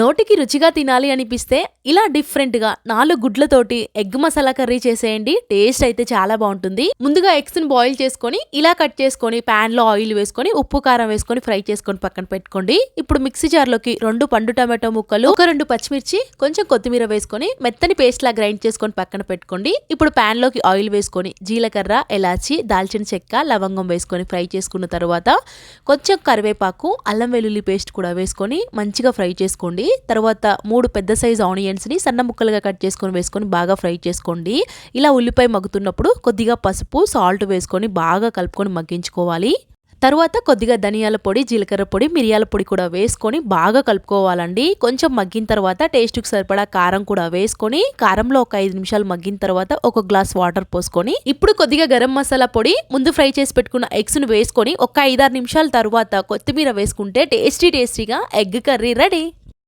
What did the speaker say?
నోటికి రుచిగా తినాలి అనిపిస్తే ఇలా డిఫరెంట్గా నాలుగు గుడ్లతోటి ఎగ్ మసాలా కర్రీ చేసేయండి. టేస్ట్ అయితే చాలా బాగుంటుంది. ముందుగా ఎగ్స్ని బాయిల్ చేసుకొని ఇలా కట్ చేసుకొని ప్యాన్లో ఆయిల్ వేసుకొని ఉప్పు కారం వేసుకొని ఫ్రై చేసుకొని పక్కన పెట్టుకోండి. ఇప్పుడు మిక్సీ జార్లోకి రెండు పండు టమాటో ముక్కలు ఒక రెండు పచ్చిమిర్చి కొంచెం కొత్తిమీర వేసుకొని మెత్తని పేస్ట్ లా గ్రైండ్ చేసుకొని పక్కన పెట్టుకోండి. ఇప్పుడు ప్యాన్లోకి ఆయిల్ వేసుకొని జీలకర్ర ఎలాచి దాల్చిన చెక్క లవంగం వేసుకొని ఫ్రై చేసుకున్న తర్వాత కొంచెం కరివేపాకు అల్లం వెల్లుల్లి పేస్ట్ కూడా వేసుకొని మంచిగా ఫ్రై చేసుకోండి. తర్వాత మూడు పెద్ద సైజ్ ఆనియన్స్ని సన్న ముక్కలుగా కట్ చేసుకొని వేసుకొని బాగా ఫ్రై చేసుకోండి. ఇలా ఉల్లిపాయ మగ్గుతున్నప్పుడు కొద్దిగా పసుపు సాల్ట్ వేసుకొని బాగా కలుపుకొని మగ్గించుకోవాలి. తర్వాత కొద్దిగా ధనియాల పొడి జీలకర్ర పొడి మిరియాల పొడి కూడా వేసుకొని బాగా కలుపుకోవాలండి. కొంచెం మగ్గిన తర్వాత టేస్ట్కి సరిపడా కారం కూడా వేసుకొని కారంలో ఒక ఐదు నిమిషాలు మగ్గిన తర్వాత ఒక గ్లాస్ వాటర్ పోసుకొని ఇప్పుడు కొద్దిగా గరం మసాలా పొడి ముందు ఫ్రై చేసి పెట్టుకున్న ఎగ్స్ను వేసుకొని ఒక ఐదారు నిమిషాల తర్వాత కొత్తిమీర వేసుకుంటే టేస్టీ టేస్టీగా ఎగ్ కర్రీ రెడీ.